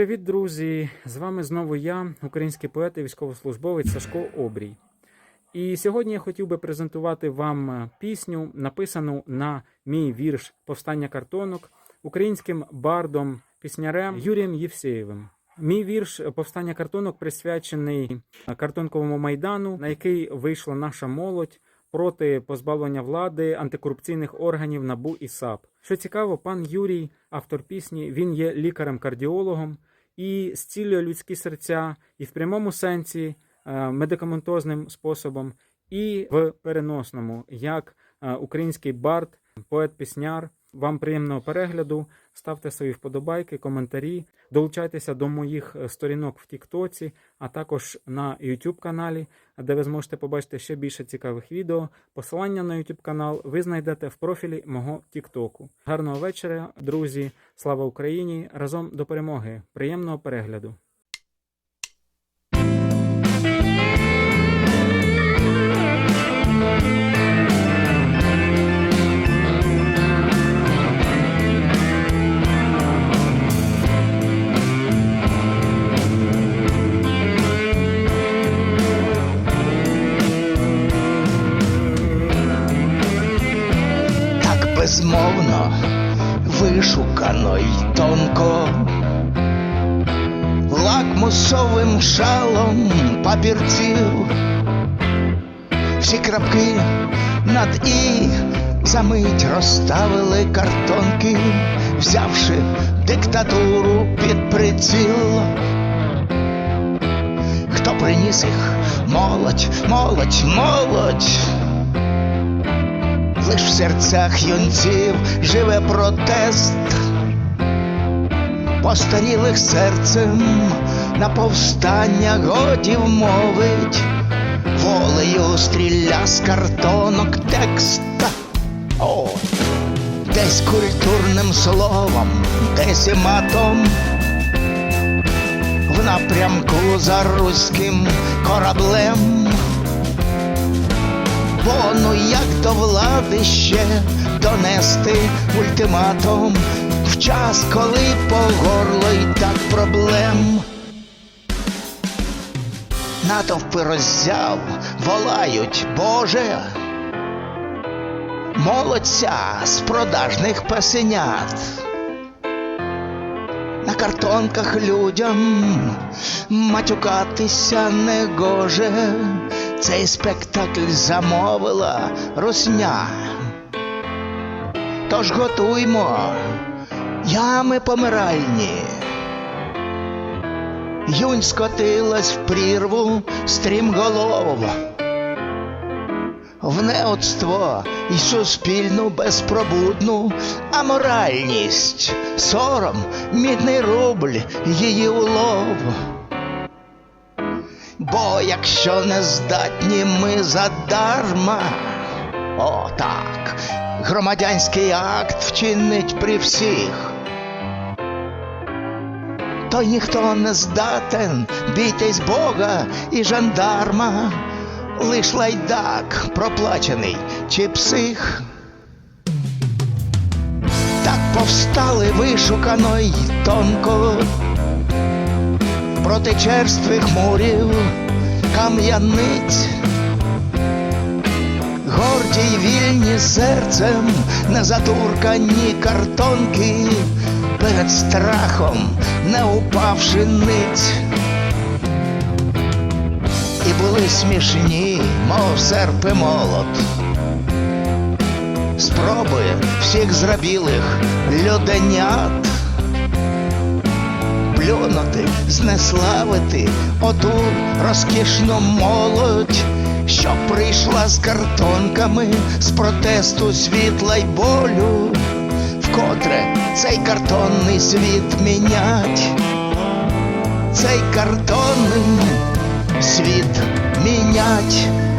привіт, друзі! З вами знову я, український поет і військовослужбовець Сашко Обрій. І сьогодні я хотів би презентувати вам е, пісню, написану на мій вірш Повстання картонок українським бардом піснярем Юрієм Євсеєвим. Мій вірш Повстання картонок присвячений картонковому майдану, на який вийшла наша молодь проти позбавлення влади антикорупційних органів НАБУ і САП. Що цікаво, пан Юрій, автор пісні, він є лікарем-кардіологом і зцілює людські серця і в прямому сенсі е, медикаментозним способом, і в переносному, як е, український бард, поет-пісняр. Вам приємного перегляду. Ставте свої вподобайки, коментарі, долучайтеся до моїх е, сторінок в Тіктоці, а також на YouTube каналі, де ви зможете побачити ще більше цікавих відео. Посилання на YouTube канал ви знайдете в профілі мого Тіктоку. Гарного вечора, друзі! Слава Україні! Разом до перемоги! Приємного перегляду! Безмовно, вишукано й тонко, лакмусовим шалом папірців, всі крапки над і за мить розставили картонки, взявши диктатуру під приціл. Хто приніс їх? Молодь, молодь, молодь. Лиш в серцях юнців живе протест, постарілих серцем на повстання годі вмовить, волею стріля з картонок текста. О, десь культурним словом, десь і матом, в напрямку за руським кораблем. Бо ну як до влади ще донести ультиматум в час, коли по горло й так проблем. Натовпи роззяв, волають, Боже, молодця з продажних песенят. На картонках людям матюкатися не гоже. Цей спектакль замовила русня. Тож готуймо ями помиральні. Юнь скотилась в прірву стрімголов. В неоцтво і суспільну безпробудну аморальність, сором, мідний рубль, її улов. Бо якщо не здатні ми задарма, о так, громадянський акт вчинить при всіх, то ніхто не здатен бійтесь Бога і жандарма, лиш лайдак проплачений чи псих. Так повстали вишукано й тонко проти черствих мурів кам'яниць, горді й вільні серцем, не затуркані картонки, перед страхом не упавши ниць. І були смішні, мов серп і молот. Спроби всіх зрабілих люденят плюнути, знеславити оту розкішну молодь, що прийшла з картонками з протесту світла й болю, вкотре цей картонний світ мінять, цей картонний світ мінять.